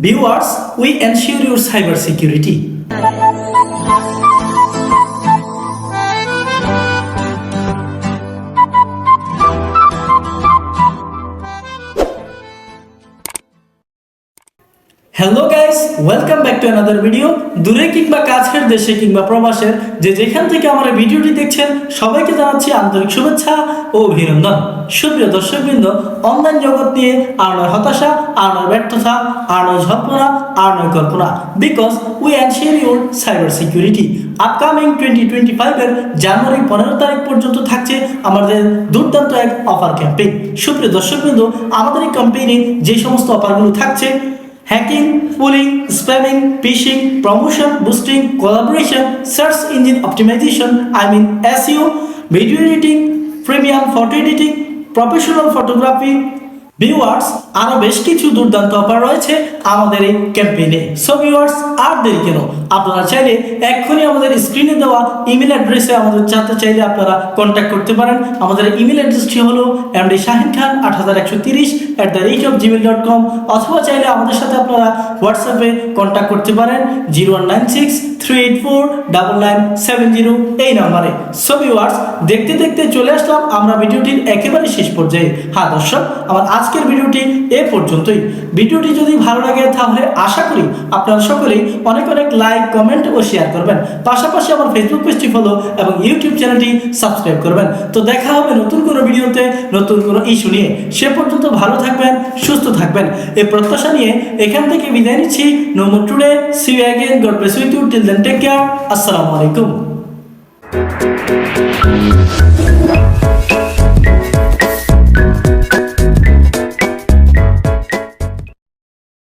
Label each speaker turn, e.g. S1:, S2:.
S1: Viewers, we ensure your cyber security. Hello guys welcome back to another video দূরে কিংবা কাছের দেশে কিংবা প্রবাসের যে যেখান থেকে আমার ভিডিওটি দেখছেন, সবাইকে জানাচ্ছি আন্তরিক শুভেচ্ছা ও অভিনন্দন। সুপ্রিয় দর্শকবৃন্দ অনলাইন জগৎ নিয়ে আর নয় হতাশা, আর নয় ব্যর্থতা, আর নয় ঝল্পনা আর নয় কল্পনা because we ensure your cyber security upcoming twenty twenty ফাইভের জানুয়ারি পনেরো তারিখ পর্যন্ত থাকছে আমাদের দুর্দান্ত এক অফার ক্যাম্পেইন সুপ্রিয় দর্শকবৃন্দ, আমাদের এই ক্যাম্পেইনে যে সমস্ত অফারগুলো থাকছে hacking, pulling, spamming, phishing, promotion, boosting, collaboration, search engine optimization, I mean SEO, video editing, premium photo editing, professional photography, viewers আরও বেশ কিছু দুর্দান্ত অফার রয়েছে আমাদের এই ক্যাম্পেইনে সো ভিউয়ার্স আর দেরি কেন? আপনারা চাইলে এক্ষুনি আমাদের স্ক্রিনে দেওয়া ইমেল অ্যাড্রেসে আমাদের জানতে চাইলে আপনারা কন্ট্যাক্ট করতে পারেন। আমাদের ইমেল অ্যাড্রেসটি হলো এমডি শাহিন খান আট হাজার একশো তিরিশ at the rate of gmail dot com অথবা চাইলে আমাদের সাথে আপনারা হোয়াটসঅ্যাপে কন্ট্যাক্ট করতে পারেন। জিরো ওয়ান নাইন সিক্স দেখতে দেখতে চলে আসলাম আমরা ভিডিওটির একেবারে শেষ পর্যায়ে। হ্যাঁ দর্শক, আমার আজকের ভিডিওটি এ পর্যন্তই। ভিডিওটি যদি ভালো লাগে তাহলে আশা করি আপনারা সকলেই অনেক অনেক লাইক কমেন্ট ও শেয়ার করবেন। পাশাপাশি আমার ফেসবুক পেজটি ফলো এবং ইউটিউব চ্যানেলটি সাবস্ক্রাইব করবেন। তো দেখা হবে নতুন কোনো ভিডিওতে, নতুন কোনো ইস্যু নিয়ে। সে পর্যন্ত ভালো থাকবেন, সুস্থ থাকবেন। এই প্রত্যাশা নিয়ে এখান থেকে বিদায় নিচ্ছি। নোমো today see again God bless with you till then take care আসসালামু আলাইকুম